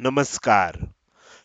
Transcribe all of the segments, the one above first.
नमस्कार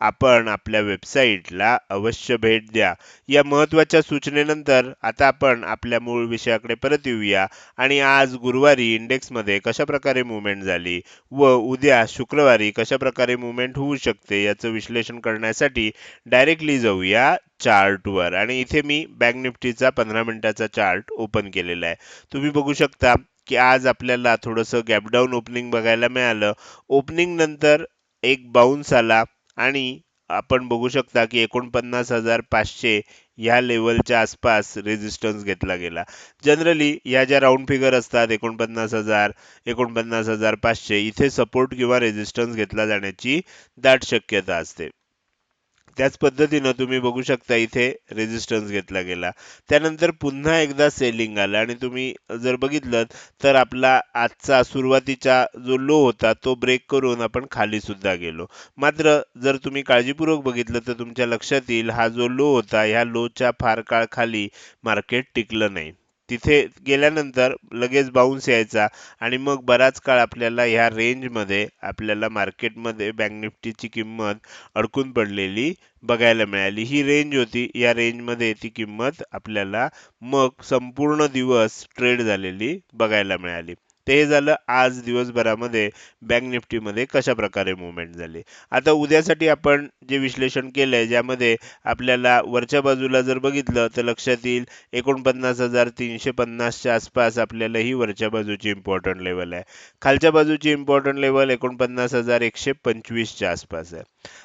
आपण आपल्या वेबसाईटला अवश्य भेट द्या. या महत्त्वाच्या सूचनेनंतर आता आपण आपल्या मूळ विषयाकडे परत येऊया. आणि आज गुरुवारी इंडेक्समध्ये कशाप्रकारे मुवमेंट झाली व उद्या शुक्रवारी कशाप्रकारे मुवमेंट होऊ शकते याचं विश्लेषण करण्यासाठी डायरेक्टली जाऊया चार्टवर आणि इथे मी बँक निफ्टीचा पंधरा मिनिटाचा चार्ट ओपन केलेला आहे. तुम्ही बघू शकता की आज आपल्याला थोडंसं गॅपडाऊन ओपनिंग बघायला मिळालं. ओपनिंग नंतर एक बाउन्स आला. आणि आपण बघू शकता की एकोणपन्नास हजार पाचशे ह्या लेवलच्या आसपास रेजिस्टन्स घेतला गेला. जनरली या ज्या राऊंड फिगर असतात एकोणपन्नास हजार एकोणपन्नास हजार पाचशे इथे सपोर्ट किंवा रेजिस्टन्स घेतला जाण्याची दाट शक्यता असते. त्याच पद्धतीनं तुम्ही बघू शकता इथे रेजिस्टन्स घेतला गेला. त्यानंतर पुन्हा एकदा सेलिंग आलं आणि तुम्ही जर बघितलं तर आपला आजचा सुरुवातीचा जो लो होता तो ब्रेक करून आपण खाली सुद्धा गेलो. मात्र जर तुम्ही काळजीपूर्वक बघितलं तर तुमच्या लक्षात येईल हा जो लो होता ह्या लोच्या फार काळ खाली मार्केट टिकलं नाही. तिथे गेल्यानंतर लगेच बाउन्स यायचा. आणि मग बराच काळ आपल्याला ह्या रेंजमध्ये आपल्याला मार्केटमध्ये बँक निफ्टीची किंमत अडकून पडलेली बघायला मिळाली. ही रेंज होती. या रेंजमध्ये ती किंमत आपल्याला मग संपूर्ण दिवस ट्रेड झालेली बघायला मिळाली. ते हे झालं आज दिवसभरामध्ये बँक निफ्टीमध्ये कशा प्रकारे मुवमेंट झाली? आता उद्यासाठी आपण जे विश्लेषण केलं आहे ज्यामध्ये आपल्याला वरच्या बाजूला जर बघितलं तर लक्षात येईल एकोणपन्नास हजार तीनशे पन्नासच्या आसपास आपल्याला ही वरच्या बाजूची इम्पॉर्टंट लेवल आहे. खालच्या बाजूची इम्पॉर्टंट लेवल एकोणपन्नास हजार एकशे पंचवीसच्या आसपास आहे.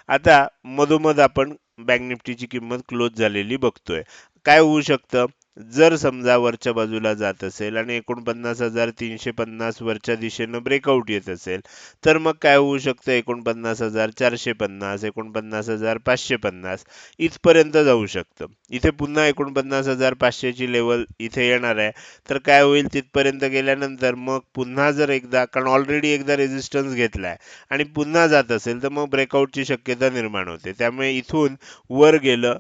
आता मधोमध आपण बँक निफ्टीची किंमत क्लोज झालेली बघतोय. काय होऊ शकतं? जर समजा वरच्या बाजूला जात असेल आणि एकोणपन्नास हजार तीनशे पन्नास वरच्या दिशेनं ब्रेकआउट येत असेल तर मग काय होऊ शकतं? एकोणपन्नास हजार चारशे पन्नास एकोणपन्नास हजार पाचशे पन्नास इथपर्यंत जाऊ शकतं. इथे पुन्हा एकोणपन्नास हजार पाचशेची लेवल इथे येणार आहे. तर काय होईल? तिथपर्यंत गेल्यानंतर मग पुन्हा जर एकदा कारण ऑलरेडी एकदा रेजिस्टन्स घेतलाय आणि पुन्हा जात असेल तर मग ब्रेकआउटची शक्यता निर्माण होते. त्यामुळे इथून वर गेलं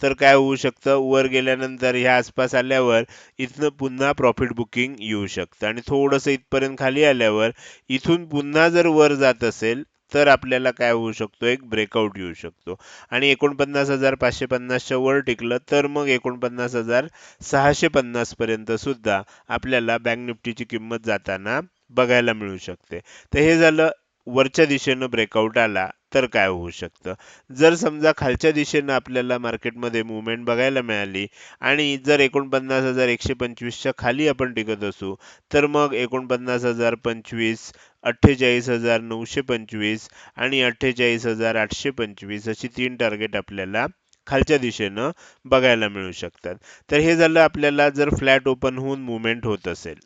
तर काय होऊ शकतं? वर गेल्यानंतर ह्या आसपास आल्यावर इथनं पुन्हा प्रॉफिट बुकिंग येऊ शकतं. आणि थोडंसं इथपर्यंत खाली आल्यावर इथून पुन्हा जर वर जात असेल तर आपल्याला काय होऊ शकतो? एक ब्रेकआउट येऊ शकतो. आणि एकोणपन्नास हजार पाचशे पन्नासच्या वर टिकलं तर मग एकोणपन्नास हजार सहाशे पन्नास पर्यंत सुद्धा आपल्याला बँक निफ्टीची किंमत जाताना बघायला मिळू शकते. तर हे झालं वरच्या दिशेनं ब्रेकआउट आला. तर काय होऊ शकतं? जर समजा खालच्या दिशेनं आपल्याला मार्केटमध्ये मुवमेंट बघायला मिळाली आणि जर एकोणपन्नास हजार एकशे पंचवीसच्या खाली आपण टिकत असू तर मग एकोणपन्नास हजार पंचवीस अठ्ठेचाळीस हजार नऊशे पंचवीस आणि अठ्ठेचाळीस हजार आठशे पंचवीस अशी तीन टार्गेट आपल्याला खालच्या दिशेनं बघायला मिळू शकतात. तर हे झालं आपल्याला जर फ्लॅट ओपन होऊन मुवमेंट होत असेल.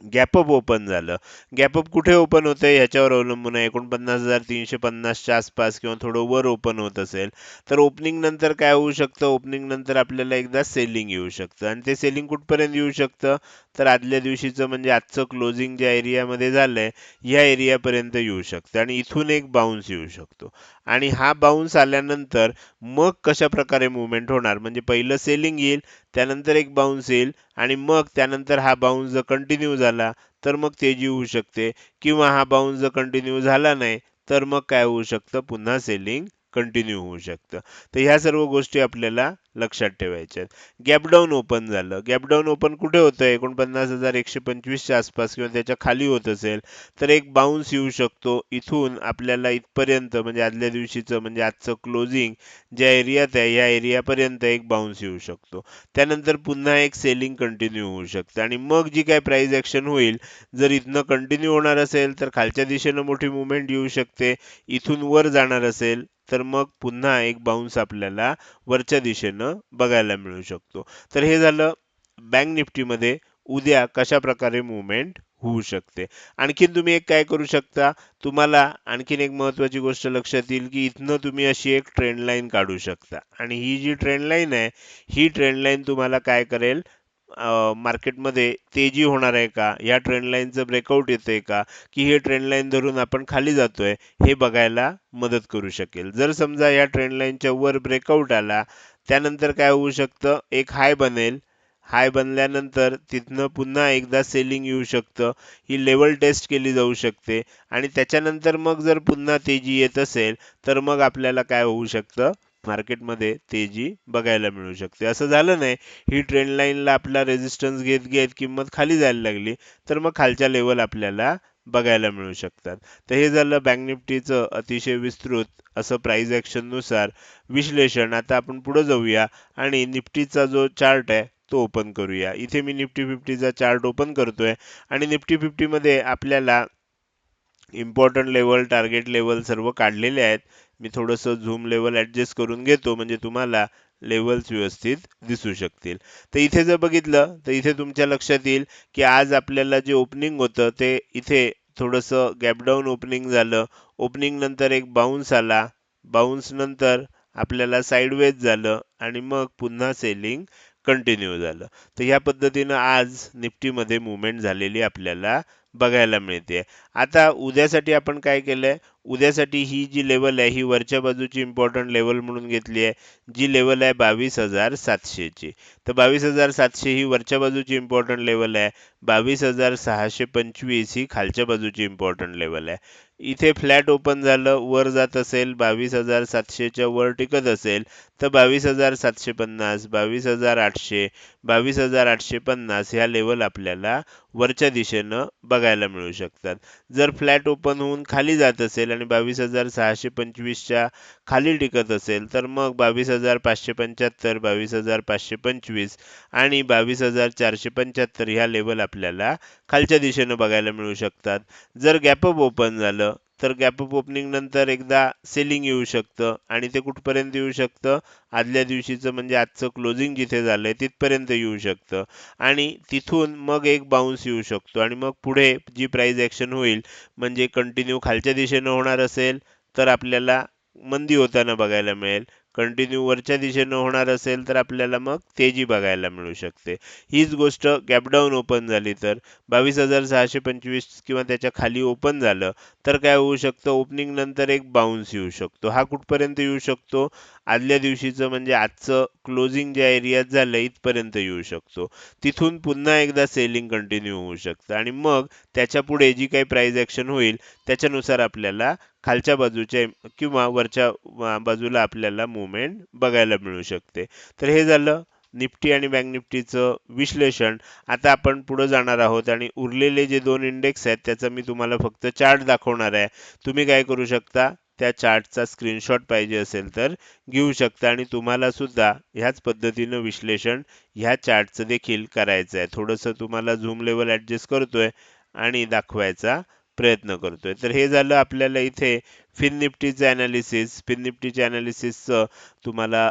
गॅपअप ओपन झालं. गॅपअप कुठे ओपन होतंय? याच्यावर अवलंबून आहे. एकोणपन्नास हजार तीनशे पन्नासच्या आसपास किंवा थोडं वर ओपन होत असेल तर ओपनिंग नंतर काय होऊ शकतं? ओपनिंग नंतर आपल्याला एकदा सेलिंग येऊ शकतं. आणि ते सेलिंग कुठपर्यंत येऊ शकतं? तर आदल्या दिवशीचं म्हणजे आजचं क्लोजिंग ज्या एरियामध्ये झालंय ह्या एरियापर्यंत येऊ शकतं. आणि इथून एक बाउन्स येऊ शकतो. आणि हा बाउन्स आल्यानंतर मग कशा प्रकारे मुवमेंट होणार? म्हणजे पहिलं सेलिंग येईल त्यानंतर एक बाउन्स येईल आणि मग त्यानंतर हा बाउन्स जर कंटिन्यू झाला तर मग तेजी होऊ शकते. किंवा हा बाउन्स जर कंटिन्यू झाला नाही तर मग काय होऊ शकतं? पुन्हा सेलिंग कंटिन्यू होऊ शकतं. तर ह्या सर्व गोष्टी आपल्याला लक्षात ठेवायच्या आहेत. गॅपडाऊन ओपन झालं. गॅपडाऊन ओपन कुठे होतं? एकोणपन्नास हजार एकशे पंचवीसच्या आसपास किंवा त्याच्याखाली होत असेल तर एक बाउन्स येऊ शकतो. इथून आपल्याला इथपर्यंत म्हणजे आदल्या दिवशीचं म्हणजे आजचं क्लोजिंग ज्या एरियात आहे या एरियापर्यंत एक बाउन्स येऊ शकतो. त्यानंतर पुन्हा एक सेलिंग कंटिन्यू होऊ शकतं. आणि मग जी काय प्राईज ॲक्शन होईल जर इथनं कंटिन्यू होणार असेल तर खालच्या दिशेनं मोठी मुवमेंट येऊ शकते. इथून वर जाणार असेल तर मग पुन्हा एक बाउन्स आपल्याला वरच्या दिशेनं बघायला मिळू शकतो. तर हे झालं बँक निफ्टीमध्ये उद्या कशा प्रकारे मुवमेंट होऊ शकते? आणखीन तुम्ही एक काय करू शकता? तुम्हाला आणखीन एक महत्त्वाची गोष्ट लक्षात येईल की इथनं तुम्ही अशी एक ट्रेंड लाईन काढू शकता. आणि ही जी ट्रेंड लाईन आहे ही ट्रेंड लाईन तुम्हाला काय करेल? मार्केटमध्ये तेजी होणार आहे का? या ट्रेंड लाईनचं ब्रेकआउट येतंय का? की हे ट्रेंड लाईन धरून आपण खाली जातोय हे बघायला मदत करू शकेल. जर समजा या ट्रेंड लाईनच्या वर ब्रेकआउट आला त्यानंतर काय होऊ शकतं? एक हाय बनेल. हाय बनल्यानंतर तिथनं पुन्हा एकदा सेलिंग येऊ शकतं. ही लेवल टेस्ट केली जाऊ शकते. आणि त्याच्यानंतर मग जर पुन्हा तेजी येत असेल तर मग आपल्याला काय होऊ शकतं? मार्केटमध्ये तेजी बघायला मिळू शकते. असं झालं नाही ही ट्रेंड लाईनला आपला रेजिस्टन्स घेत घेत किंमत खाली जायला लागली तर मग खालच्या लेवल आपल्याला बघायला मिळू शकतात. तर हे झालं बँक निफ्टीचं अतिशय विस्तृत असं प्राईज ॲक्शननुसार विश्लेषण. आता आपण पुढे जाऊया आणि निफ्टीचा जो चार्ट आहे तो ओपन करूया. इथे मी निफ्टी फिफ्टीचा चार्ट ओपन करतोय आणि निफ्टी फिफ्टीमध्ये आपल्याला इम्पॉर्टंट लेवल टार्गेट लेवल सर्व काढलेले आहेत. मी थोडंसं झूम लेवल ॲडजस्ट करून घेतो म्हणजे तुम्हाला लेवल्स व्यवस्थित दिसू शकतील. तर इथे जर बघितलं तर इथे तुमच्या लक्षात येईल की आज आपल्याला जे ओपनिंग होतं ते इथे थोडंसं गॅपडाऊन ओपनिंग झालं. ओपनिंग नंतर एक बाउन्स आला. बाउन्स नंतर आपल्याला साईडवेज झालं आणि मग पुन्हा सेलिंग कंटिन्यू झालं. तर ह्या पद्धतीनं आज निफ्टीमध्ये मुवमेंट झालेली आपल्याला बघायला मिळते. आता उद्यासाठी आपण काय केलंय? उद्यासाठी ही जी लेवल आहे ही वरच्या बाजूची इम्पॉर्टंट लेवल म्हणून घेतली आहे जी लेवल आहे बावीस हजार सातशेची तर बावीस हजार सातशे ही वरच्या बाजूची इम्पॉर्टंट लेवल आहे बावीस हजार सहाशे पंचवीस ही खालच्या बाजूची इम्पॉर्टंट लेवल आहे. इथे फ्लॅट ओपन झालं वर जात असेल बावीस हजार सातशेच्या वर टिकत असेल तर बावीस हजार सातशे पन्नास बावीस हजार आठशे बावीस हजार आठशे पन्नास ह्या लेवल आपल्याला वरच्या दिशेनं बघायला मिळू शकतात. जर फ्लॅट ओपन होऊन खाली जात असेल आणि बावीस हजार सहाशे पंचवीसच्या खाली टिकत असेल तर मग बावीस हजार पाचशे पंच्याहत्तर बावीस हजार पाचशे पंचवीस आणि बावीस हजार चारशे पंच्याहत्तर ह्या लेवल आपल्याला खालच्या दिशेनं बघायला मिळू शकतात. जर गॅपअप ओपन झालं तर गॅपअप ओपनिंग नंतर एकदा सेलिंग येऊ शकतं आणि ते कुठपर्यंत येऊ शकतं? आदल्या दिवशीचं म्हणजे आजचं क्लोजिंग जिथे झालं आहे तिथपर्यंत येऊ शकतं. आणि तिथून मग एक बाउन्स येऊ शकतो आणि मग पुढे जी प्राईज ॲक्शन होईल म्हणजे कंटिन्यू खालच्या दिशेनं होणार असेल तर आपल्याला मंदी होताना बघायला मिळेल. कंटिन्यू वरच्या दिशेनं होणार असेल तर आपल्याला मग तेजी बघायला मिळू शकते. हीच गोष्ट गॅपडाऊन ओपन झाली तर बावीस हजार सहाशे पंचवीस किंवा त्याच्याखाली ओपन झालं तर काय होऊ शकतं? ओपनिंग नंतर एक बाउन्स येऊ शकतो. हा कुठपर्यंत येऊ शकतो? आदल्या दिवशीचं म्हणजे आजचं क्लोजिंग ज्या एरियात झालं इथपर्यंत येऊ शकतो. तिथून पुन्हा एकदा सेलिंग कंटिन्यू होऊ शकतं. आणि मग त्याच्या पुढे जी काही प्राईज ॲक्शन होईल त्याच्यानुसार आपल्याला खालच्या बाजूच्या किंवा वरच्या बाजूला आपल्याला मुवमेंट बघायला मिळू शकते. तर हे झालं निफ्टी आणि बँक निफ्टीचं विश्लेषण. आता आपण पुढे जाणार आहोत आणि उरलेले जे दोन इंडेक्स आहेत त्याचा मी तुम्हाला फक्त चार्ट दाखवणार आहे. तुम्ही काय करू शकता? त्या चार्टचा स्क्रीनशॉट पाहिजे असेल तर घेऊ शकता आणि तुम्हाला सुद्धा ह्याच पद्धतीनं विश्लेषण ह्या चार्टचं देखील करायचं आहे थोडंसं तुम्हाला झूम लेवल ॲडजस्ट करतोय आणि दाखवायचा प्रयत्न करतोय. तर हे झालं आपल्याला इथे फिन निफ्टीचं अनालिसिस फिन निफ्टीच्या अनालिसिसचं तुम्हाला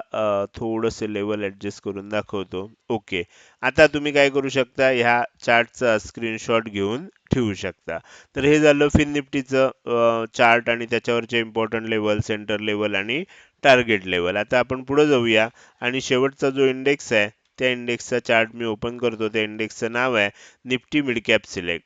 थोडंसं लेवल ॲडजस्ट करून दाखवतो. ओके. आता तुम्ही काय करू शकता? ह्या चार्टचा स्क्रीनशॉट घेऊन ठेवू शकता. तर हे झालं फिन निफ्टीचं चार्ट आणि त्याच्यावरचे इम्पॉर्टंट लेवल सेंटर लेवल आणि टार्गेट लेवल आता आपण पुढे जाऊया. आणि शेवटचा जो इंडेक्स आहे त्या इंडेक्सचा चार्ट मी ओपन करतो. त्या इंडेक्सचं नाव आहे Nifty mid cap select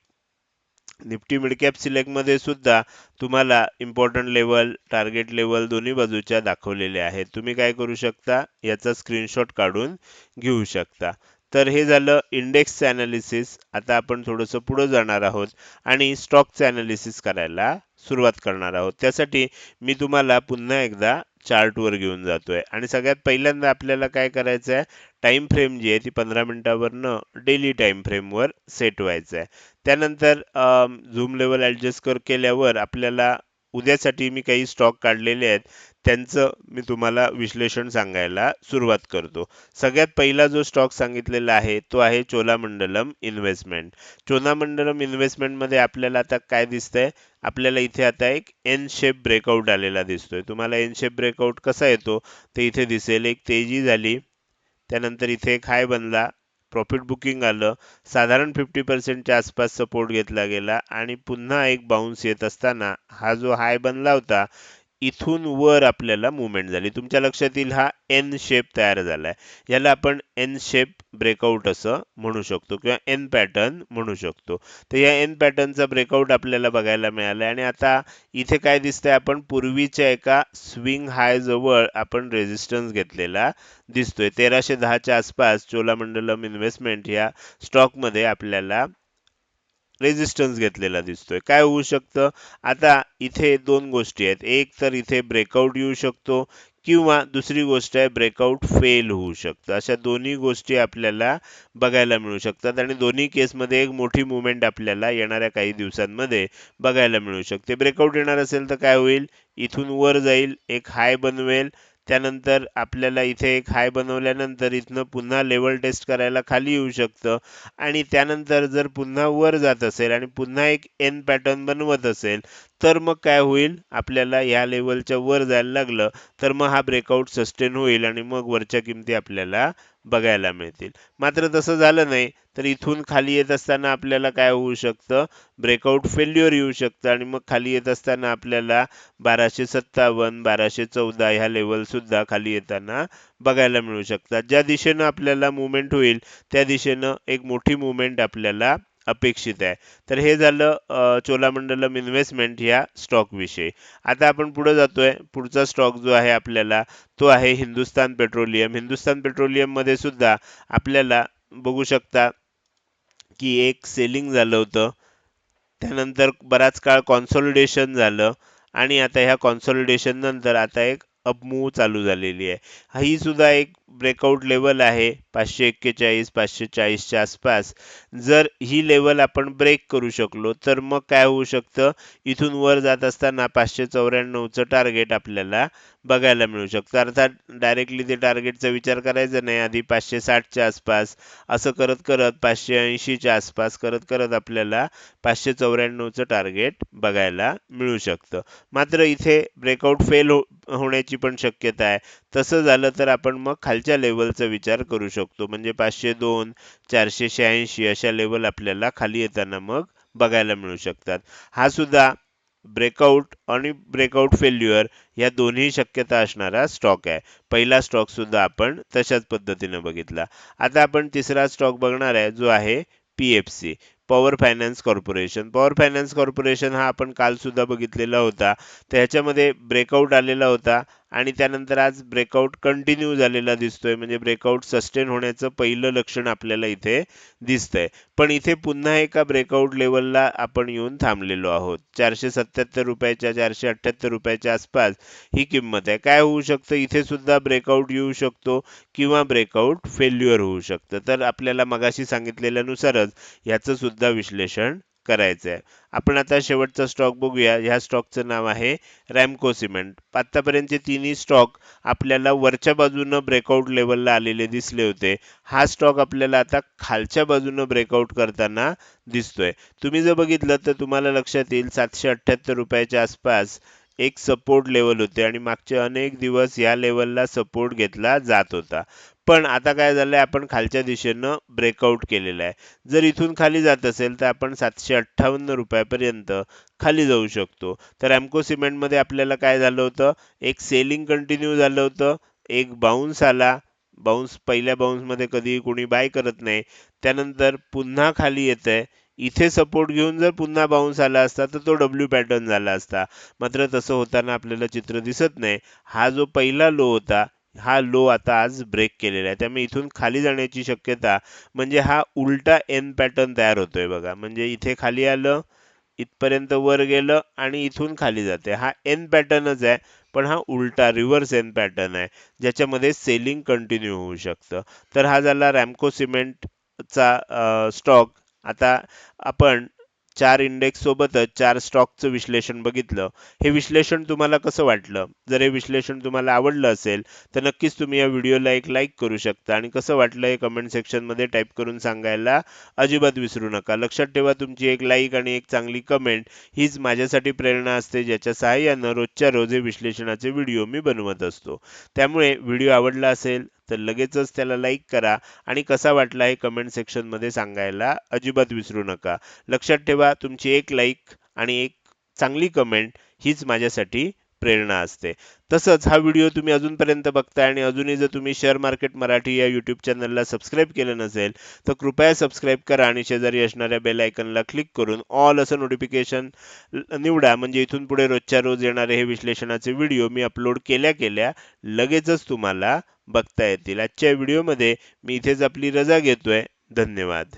Nifty midcap सिलेक्टमध्ये सुद्धा तुम्हाला इम्पॉर्टंट लेवल टार्गेट लेवल दोन्ही बाजूच्या दाखवलेले आहेत. तुम्ही काय करू शकता? याचा स्क्रीनशॉट काढून घेऊ शकता. तर हे झालं इंडेक्सचं अनालिसिस आता आपण थोडंसं पुढं जाणार आहोत आणि स्टॉकचं अनालिसिस करायला सुरुवात करणार आहोत. त्यासाठी मी तुम्हाला पुन्हा एकदा चार्टवर घेऊन जातोय. आणि सगळ्यात पहिल्यांदा आपल्याला काय करायचं आहे टाइम फ्रेम जी आहे ती पंधरा मिनिटावरनं डेली टाइम फ्रेमवर सेट व्हायचं आहे त्यानंतर झूम लेवल ऍडजस्ट कर केल्यावर आपल्याला उद्यासाठी मी काही स्टॉक काढलेले आहेत. त्यांचं मी तुम्हाला विश्लेषण सांगायला सुरुवात करतो. सगळ्यात पहिला जो स्टॉक सांगितलेला आहे तो आहे चोलामंडलम इन्व्हेस्टमेंट चोलामंडलम इन्व्हेस्टमेंटमध्ये आपल्याला आता काय दिसतंय? आपल्याला इथे आता एक एन शेप ब्रेकआउट आलेला दिसतोय. तुम्हाला एन शेप ब्रेकआउट कसा येतो? ते इथे दिसेल. एक तेजी झाली. त्यानंतर इथे एक हाय बनला. प्रॉफिट बुकिंग आलं. साधारण फिफ्टी पर्सेंटच्या आसपास सपोर्ट घेतला गेला. आणि पुन्हा एक बाउन्स येत असताना हा जो हाय बनला होता इथून वर आपल्याला मुवमेंट झाली. तुमच्या लक्षात येईल हा एन शेप तयार झाला आहे याला आपण एन शेप ब्रेकआउट असं म्हणू शकतो किंवा एन पॅटर्न म्हणू शकतो. तर या एन पॅटर्नचा ब्रेकआउट आपल्याला बघायला मिळालाय. आणि आता इथे काय दिसतंय? आपण पूर्वीच्या एका स्विंग हायजवळ आपण रेझिस्टन्स घेतलेला दिसतोय. तेराशे दहाच्या आसपास चोलामंडलम इन्व्हेस्टमेंट या स्टॉकमध्ये आपल्याला रेजिस्टन्स घेतलेला दिसतोय. काय होऊ शकतं? आता इथे दोन गोष्टी आहेत. एक तर इथे ब्रेकआउट येऊ शकतो किंवा दुसरी गोष्ट आहे ब्रेकआउट फेल होऊ शकतं. अशा दोन्ही गोष्टी आपल्याला बघायला मिळू शकतात आणि दोन्ही केसमध्ये एक मोठी मुवमेंट आपल्याला येणाऱ्या काही दिवसांमध्ये बघायला मिळू शकते. ब्रेकआउट येणार असेल तर काय होईल? इथून वर जाईल एक हाय बनवेल त्यानंतर आपल्याला इथे एक हाय बनवल्यानंतर इथनं पुन्हा लेवल टेस्ट करायला खाली येऊ शकतं. आणि त्यानंतर जर पुन्हा वर जात असेल आणि पुन्हा एक एन पॅटर्न बनवत असेल तर मग काय होईल? आपल्याला या लेवलच्या वर जायला लागलं तर मग हा ब्रेकआउट सस्टेन होईल आणि मग वरच्या किमती आपल्याला बघायला मिळतील. मात्र तसं झालं नाही तर इथून खाली येत असताना आपल्याला काय होऊ शकतं? ब्रेकआउट फेल्युअर येऊ शकतं आणि मग खाली येत असताना आपल्याला बाराशे सत्तावन्न बाराशे चौदा ह्या लेवल सुद्धा खाली येताना बघायला मिळू शकतात. ज्या दिशेनं आपल्याला मुवमेंट होईल त्या दिशेनं एक मोठी मुवमेंट आपल्याला अपेक्षित आहे. तर हे झालं चोलामंडलम इन्व्हेस्टमेंट ह्या स्टॉक विषयी. आता आपण पुढे जातोय. पुढचा स्टॉक जो आहे आपल्याला तो आहे हिंदुस्तान पेट्रोलियम. हिंदुस्तान पेट्रोलियममध्ये सुद्धा आपल्याला बघू शकता की एक सेलिंग झालं होतं. त्यानंतर बराच काळ कॉन्सॉलिडेशन झालं आणि आता ह्या कॉन्सॉलिडेशन नंतर आता एक अपमूव चालू झालेली आहे. ही सुद्धा एक ब्रेकआउट लेवल आहे पाचशे एक्केचाळीस पाचशे चाळीसच्या आसपास. जर ही लेवल आपण ब्रेक करू शकलो तर मग काय होऊ शकतं? इथून वर जात असताना पाचशे चौऱ्याण्णवचं टार्गेट आपल्याला बघायला मिळू शकतं. अर्थात डायरेक्टली ते टार्गेटचा विचार करायचा नाही. आधी पाचशे साठच्या आसपास असं करत करत पाचशे ऐंशीच्या आसपास करत करत आपल्याला पाचशे चौऱ्याण्णवचं टार्गेट बघायला मिळू शकतं. मात्र इथे ब्रेकआउट फेल हो होण्याची पण शक्यता आहे. तसं झालं तर आपण मग खालच्या लेवलचा विचार करू शकतो. म्हणजे पाचशे दोन चारशे शहाऐंशी अशा लेवल आपल्याला खाली येताना मग बघायला मिळू शकतात. हा सुद्धा ब्रेकआउट आणि ब्रेकआउट फेल्युअर या दोन्ही शक्यता असणारा स्टॉक आहे. पहिला स्टॉक सुद्धा आपण तशाच पद्धतीने बघितला. आता आपण तिसरा स्टॉक बघणार आहे जो आहे P F C power finance corporation power finance corporation हा आपण काल सुद्धा बघितलेला होता. तर ह्याच्यामध्ये ब्रेकआउट आलेला होता. आणि त्यानंतर आज ब्रेकआउट कंटिन्यू झालेला दिसतोय. म्हणजे ब्रेकआउट सस्टेन होण्याचं पहिलं लक्षण आपल्याला इथे दिसतंय. पण इथे पुन्हा एका ब्रेकआउट लेवलला आपण येऊन थांबलेलो आहोत. चारशे सत्याहत्तर रुपयाच्या चारशे अठ्ठ्याहत्तर रुपयाच्या आसपास ही किंमत आहे. काय होऊ शकतं? इथे सुद्धा ब्रेकआउट येऊ शकतो किंवा ब्रेकआउट फेल्युअर होऊ शकतं. तर आपल्याला मगाशी सांगितलेल्यानुसारच याचं सुद्धा विश्लेषण करायचं आहे आपण आता शेवटचा स्टॉक बघूया. ह्या स्टॉकचं नाव आहे रॅमको सिमेंट आत्तापर्यंतचे तिन्ही स्टॉक आपल्याला वरच्या बाजूनं ब्रेकआउट लेवलला आलेले दिसले होते. हा स्टॉक आपल्याला आता खालच्या बाजूनं ब्रेकआउट करताना दिसतोय. तुम्ही जर बघितलं तर तुम्हाला लक्षात येईल सातशे अठ्ठ्याहत्तर रुपयाच्या आसपास एक सपोर्ट लेवल होते आणि मागचे अनेक दिवस या लेवलला सपोर्ट घेतला जात होता. पण आता काय झालंय आपण खालच्या दिशेनं ब्रेकआउट केलेलं आहे. जर इथून खाली जात असेल तर आपण सातशे अठ्ठावन्न रुपयापर्यंत खाली जाऊ शकतो. तर सिमेंट सिमेंटमध्ये आपल्याला काय झालं होतं? एक सेलिंग कंटिन्यू झालं होतं. एक बाउन्स आला. बाउन्स पहिल्या बाउन्समध्ये कधी कोणी बाय करत नाही. त्यानंतर पुन्हा खाली येत आहे इथे सपोर्ट घेऊन जर पुन्हा बाउन्स आला असता तर तो डब्ल्यू पॅटर्न झाला असता. मात्र तसं होताना आपल्याला चित्र दिसत नाही. हा जो पहिला लो होता हा लो आता आज ब्रेक केलेला आहे. त्यामुळे इथून खाली जाण्याची शक्यता म्हणजे हा उलटा एन पॅटर्न तयार होतोय बघा. म्हणजे इथे खाली आलं इथपर्यंत वर गेलं आणि इथून खाली जाते. हा एन पॅटर्नच आहे पण हा उलटा रिव्हर्स एन पॅटर्न आहे ज्याच्यामध्ये सेलिंग कंटिन्यू होऊ शकतं. तर हा झाला रॅमको सिमेंटचा स्टॉक आता आपण चार इंडेक्स सोबतच चार स्टॉकचं विश्लेषण बघितलं. हे विश्लेषण तुम्हाला कसं वाटलं? जर हे विश्लेषण तुम्हाला आवडलं असेल तर नक्कीच तुम्ही या व्हिडिओला एक लाईक करू शकता. आणि कसं वाटलं हे कमेंट सेक्शनमध्ये टाईप करून सांगायला अजिबात विसरू नका. लक्षात ठेवा तुमची एक लाईक आणि एक चांगली कमेंट हीच माझ्यासाठी प्रेरणा असते ज्याच्या सहाय्यानं रोजच्या रोज हे विश्लेषणाचे व्हिडिओ मी बनवत असतो. त्यामुळे व्हिडिओ आवडला असेल तर लगेचच त्याला लाईक करा. आणि कसा वाटला हे कमेंट सेक्शनमध्ये सांगायला अजिबात विसरू नका. लक्षात ठेवा तुमची एक लाईक आणि एक चांगली कमेंट हीच माझ्यासाठी प्रेरणा असते. तसंच हा व्हिडिओ तुम्ही अजूनपर्यंत बघताय आणि अजूनही जर तुम्ही शेअर मार्केट मराठी या यूट्यूब चॅनलला सबस्क्राईब केलं नसेल तर कृपया सबस्क्राईब करा आणि शेजारी असणाऱ्या बेल आयकनला क्लिक करून ऑल असं नोटिफिकेशन निवडा. म्हणजे इथून पुढे रोजच्या रोज येणारे हे विश्लेषणाचे व्हिडिओ मी अपलोड केल्या केल्या लगेचच तुम्हाला बघता येतील. आजच्या व्हिडिओमध्ये मी इथेच आपली रजा घेतोय. धन्यवाद.